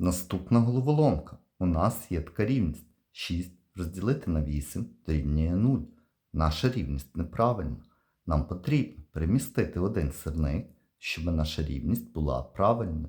Наступна головоломка. У нас є така рівність. 6 розділити на 8 дорівнює 0. Наша рівність неправильна. Нам потрібно перемістити один сирник, щоб наша рівність була правильною.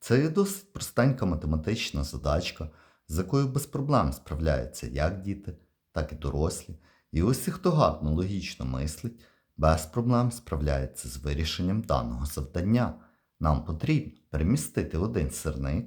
Це є досить простенька математична задачка, з якою без проблем справляються як діти, так і дорослі. І усі, хто гарно логічно мислить, без проблем справляється з вирішенням даного завдання. Нам потрібно перемістити один сирник,